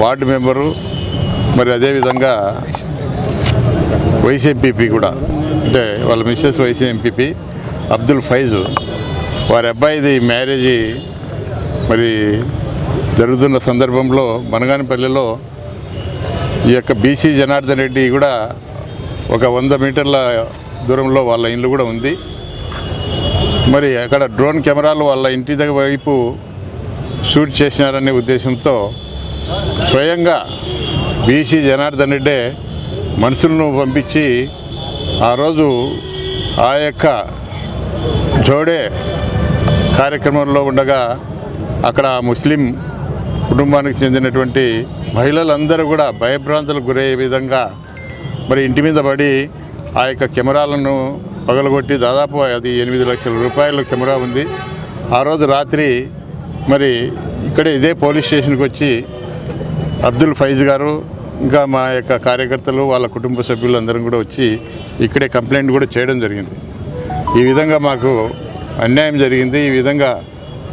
Ward member మరి అదేవిధంగా vice MPP కూడా అంటే వాళ్ళ Mrs vice MPP Abdul Faiz వారి అబ్బాయిది మ్యారేజీ మరి జరుగుతున్న సందర్భంలో మనగానిపల్లిలో ఈ యొక్క బీసీ జనార్దన్ రెడ్డి కూడా ఒక వంద మీటర్ల దూరంలో వాళ్ళ ఇల్లు కూడా ఉంది. మరి అక్కడ డ్రోన్ కెమెరాలు వాళ్ళ ఇంటి దగ్గర వైపు షూట్ చేసినారనే ఉద్దేశంతో స్వయంగా బీసీ జనార్దన్ రెడ్డే మనుషులను పంపించి ఆ రోజు ఆ యొక్క జోడే కార్యక్రమంలో ఉండగా అక్కడ ముస్లిం కుటుంబానికి చెందినటువంటి మహిళలందరూ కూడా భయభ్రాంతులకు గురయ్యే విధంగా మరి ఇంటి మీద పడి ఆ యొక్క కెమెరాలను పగలగొట్టి దాదాపు అది ఎనిమిది లక్షల రూపాయల కెమెరా ఉంది. ఆ రోజు రాత్రి మరి ఇక్కడే ఇదే పోలీస్ స్టేషన్కి వచ్చి అబ్దుల్ ఫైజ్ గారు ఇంకా మా యొక్క కార్యకర్తలు వాళ్ళ కుటుంబ సభ్యులు అందరం కూడా వచ్చి ఇక్కడే కంప్లైంట్ కూడా చేయడం జరిగింది. ఈ విధంగా మాకు అన్యాయం జరిగింది. ఈ విధంగా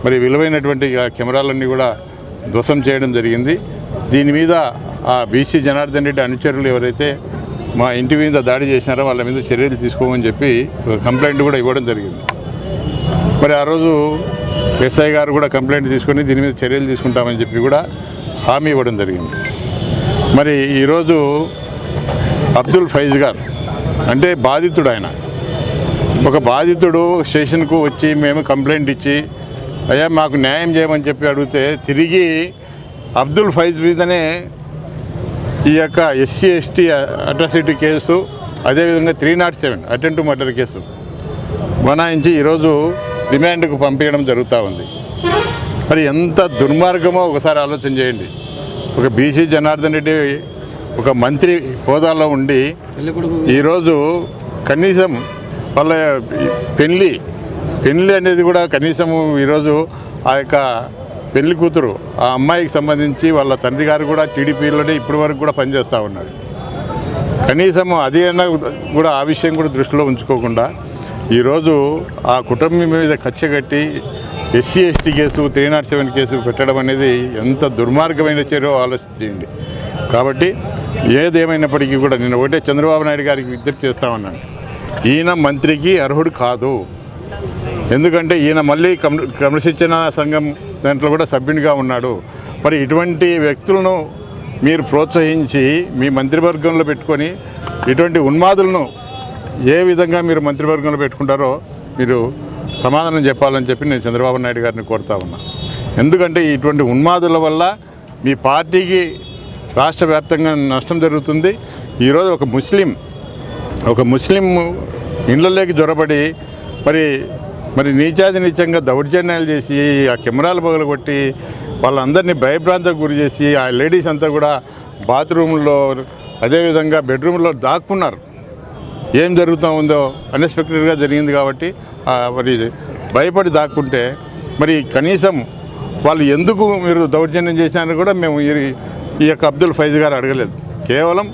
మరి విలువైనటువంటి కెమెరాలన్నీ కూడా ధ్వసం చేయడం జరిగింది. దీని మీద ఆ బీసీ జనార్దన్ రెడ్డి అనుచరులు ఎవరైతే మా ఇంటి మీద దాడి చేసినారో వాళ్ళ మీద చర్యలు తీసుకోమని చెప్పి ఒక కంప్లైంట్ కూడా ఇవ్వడం జరిగింది. మరి ఆ రోజు ఎస్ఐ గారు కూడా కంప్లైంట్ తీసుకొని దీని మీద చర్యలు తీసుకుంటామని చెప్పి కూడా హామీ ఇవ్వడం జరిగింది. మరి ఈరోజు అబ్దుల్ ఫైజ్ గారు అంటే బాధితుడు ఆయన ఒక బాధితుడు స్టేషన్కు వచ్చి మేము కంప్లైంట్ ఇచ్చి అయ్యా మాకు న్యాయం చేయమని చెప్పి అడిగితే తిరిగి అబ్దుల్ ఫైజ్ మీదనే ఈ యొక్క ఎస్సీ ఎస్టీ అట్రాసిటీ కేసు అదేవిధంగా three nought seven attempt murder case బనాయించి ఈరోజు రిమాండ్కు పంపించడం జరుగుతూ ఉంది. మరి ఎంత దుర్మార్గమో ఒకసారి ఆలోచన చేయండి. ఒక బీసీ జనార్దన్ రెడ్డి ఒక మంత్రి హోదాలో ఉండి ఈరోజు కనీసం వాళ్ళ పెళ్ళి పెళ్ళి అనేది కూడా కనీసం ఈరోజు ఆ యొక్క పెళ్ళి కూతురు ఆ అమ్మాయికి సంబంధించి వాళ్ళ తండ్రి గారు కూడా టీడీపీలోనే ఇప్పటి వరకు కూడా పనిచేస్తూ ఉన్నాడు కనీసం అది అయినా కూడా ఆ విషయం కూడా దృష్టిలో ఉంచుకోకుండా ఈరోజు ఆ కుటుంబం మీద కచ్చ కట్టి SC ST case three nought seven case పెట్టడం అనేది ఎంత దుర్మార్గమైన చర్యో ఆలోచించండి. కాబట్టి ఏదేమైనప్పటికీ కూడా నేను ఒకటే చంద్రబాబు నాయుడు గారికి విజ్ఞప్తి చేస్తామన్నాను ఈయన మంత్రికి అర్హుడు కాదు. ఎందుకంటే ఈయన మళ్ళీ క్రమశిక్షణ సంఘం దాంట్లో కూడా సభ్యునిగా ఉన్నాడు. మరి ఇటువంటి వ్యక్తులను మీరు ప్రోత్సహించి మీ మంత్రివర్గంలో పెట్టుకొని ఇటువంటి ఉన్మాదులను ఏ విధంగా మీరు మంత్రివర్గంలో పెట్టుకుంటారో మీరు సమాధానం చెప్పాలని చెప్పి నేను చంద్రబాబు నాయుడు గారిని కోరుతా ఉన్నా. ఎందుకంటే ఇటువంటి ఉన్మాదుల వల్ల మీ పార్టీకి రాష్ట్ర వ్యాప్తంగా నష్టం జరుగుతుంది. ఈరోజు ఒక ముస్లిం ఒక ముస్లిం ఇళ్ళలోకి జ్వరబడి మరి మరి నీచాది నీచంగా దౌర్జన్యాలు చేసి ఆ కెమెరాలు పగలగొట్టి వాళ్ళందరినీ భయభ్రాంతకు గురి చేసి ఆ లేడీస్ అంతా కూడా బాత్రూంలో అదేవిధంగా బెడ్రూమ్లో దాక్కున్నారు. ఏం జరుగుతూ ఉందో అన్ఎక్స్పెక్టెడ్గా జరిగింది కాబట్టి మరి భయపడి దాక్కుంటే మరి కనీసం వాళ్ళు ఎందుకు మీరు దౌర్జన్యం చేశారని కూడా మేము ఈ ఈ యొక్క అబ్దుల్ ఫైజ్ గారు అడగలేదు. కేవలం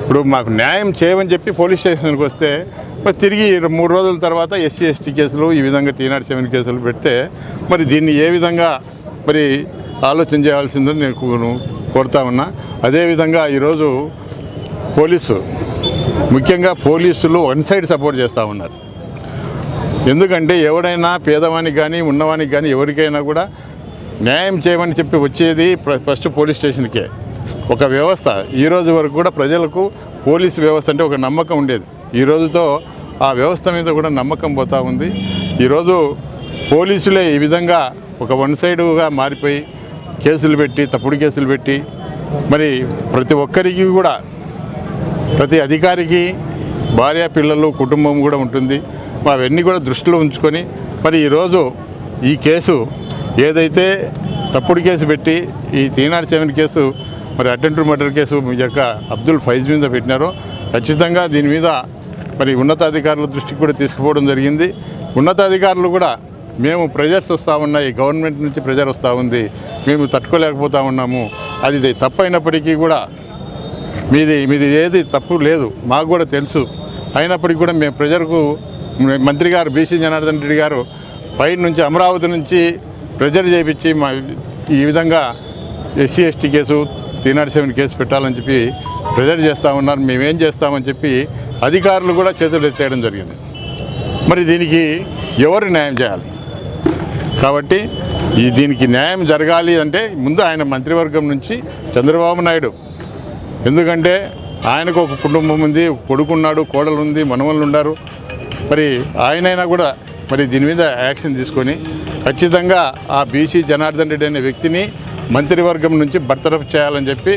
ఇప్పుడు మాకు న్యాయం చేయమని చెప్పి పోలీస్ స్టేషన్కి వస్తే మరి తిరిగి మూడు రోజుల తర్వాత ఎస్సీ ఎస్టీ కేసులు ఈ విధంగా త్రీ నాట్ సెవెన్ కేసులు పెడితే మరి దీన్ని ఏ విధంగా మరి ఆలోచన చేయాల్సిందని నేను కోరుతా ఉన్నా. అదేవిధంగా ఈరోజు పోలీసు ముఖ్యంగా పోలీసులు వన్ సైడ్ సపోర్ట్ చేస్తూ ఉన్నారు. ఎందుకంటే ఎవడైనా పేదవానికి కానీ ఉన్నవానికి కానీ ఎవరికైనా కూడా న్యాయం చేయమని చెప్పి వచ్చేది ప్ర- ఫస్ట్ పోలీస్ స్టేషన్కే. ఒక వ్యవస్థ. ఈ రోజు వరకు కూడా ప్రజలకు పోలీసు వ్యవస్థ అంటే ఒక నమ్మకం ఉండేది. ఈ రోజుతో ఆ వ్యవస్థ మీద కూడా నమ్మకం పోతూ ఉంది. ఈరోజు పోలీసులే ఈ విధంగా ఒక వన్ సైడ్గా మారిపోయి కేసులు పెట్టి తప్పుడు కేసులు పెట్టి మరి ప్రతి ఒక్కరికి కూడా ప్రతి అధికారికి భార్య పిల్లలు కుటుంబం కూడా ఉంటుంది. అవన్నీ కూడా దృష్టిలో ఉంచుకొని మరి ఈరోజు ఈ కేసు ఏదైతే తప్పుడు కేసు పెట్టి ఈ త్రీ నాట్ సెవెన్ కేసు మరి అటెంప్ట్ మర్డర్ కేసు మీ యొక్క అబ్దుల్ ఫైజ్ మీద పెట్టినారో ఖచ్చితంగా దీని మీద మరి ఉన్నతాధికారుల దృష్టికి కూడా తీసుకుపోవడం జరిగింది. ఉన్నతాధికారులు కూడా మేము ప్రెజర్స్ వస్తూ ఉన్నాయి గవర్నమెంట్ నుంచి ప్రెజర్ వస్తూ ఉంది మేము తట్టుకోలేకపోతా ఉన్నాము. అది తప్పైనప్పటికీ కూడా మీది మీది ఏది తప్పు లేదు. మాకు కూడా తెలుసు. అయినప్పటికీ కూడా మేము ప్రజలకు మంత్రి గారు బీసీ జనార్దన్ రెడ్డి గారు పై నుంచి అమరావతి నుంచి ప్రెజర్ చేయించి మా ఈ విధంగా SC ST case three nought seven case పెట్టాలని చెప్పి ప్రెజర్ చేస్తూ ఉన్నారు. మేమేం చేస్తామని చెప్పి అధికారులు కూడా చేతులు ఎత్తేయడం జరిగింది. మరి దీనికి ఎవరు న్యాయం చేయాలి? కాబట్టి ఈ దీనికి న్యాయం జరగాలి అంటే ముందు ఆయన మంత్రివర్గం నుంచి చంద్రబాబు నాయుడు ఎందుకంటే ఆయనకు ఒక కుటుంబం ఉంది కొడుకున్నాడు కోడలు ఉంది మనవళ్ళు ఉన్నారు మరి ఆయనైనా కూడా మరి దీని మీద యాక్షన్ తీసుకొని ఖచ్చితంగా ఆ బీసీ జనార్దన్ రెడ్డి అనే వ్యక్తిని మంత్రివర్గం నుంచి బర్తరఫ్ చేయాలని చెప్పి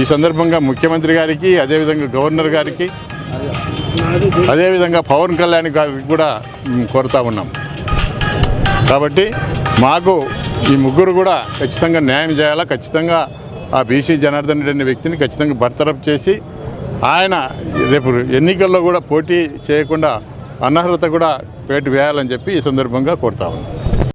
ఈ సందర్భంగా ముఖ్యమంత్రి గారికి అదేవిధంగా గవర్నర్ గారికి అదేవిధంగా పవన్ కళ్యాణ్ గారికి కూడా కోరుతా ఉన్నాం. కాబట్టి మాకు ఈ ముగ్గురు కూడా ఖచ్చితంగా న్యాయం చేయాలా ఖచ్చితంగా ఆ బీసీ జనార్దన్ రెడ్డి అనే వ్యక్తిని ఖచ్చితంగా బర్తరఫ్ చేసి ఆయన రేపు ఎన్నికల్లో కూడా పోటీ చేయకుండా అనర్హత కూడా పేటు వేయాలని చెప్పి ఈ సందర్భంగా కోరుతా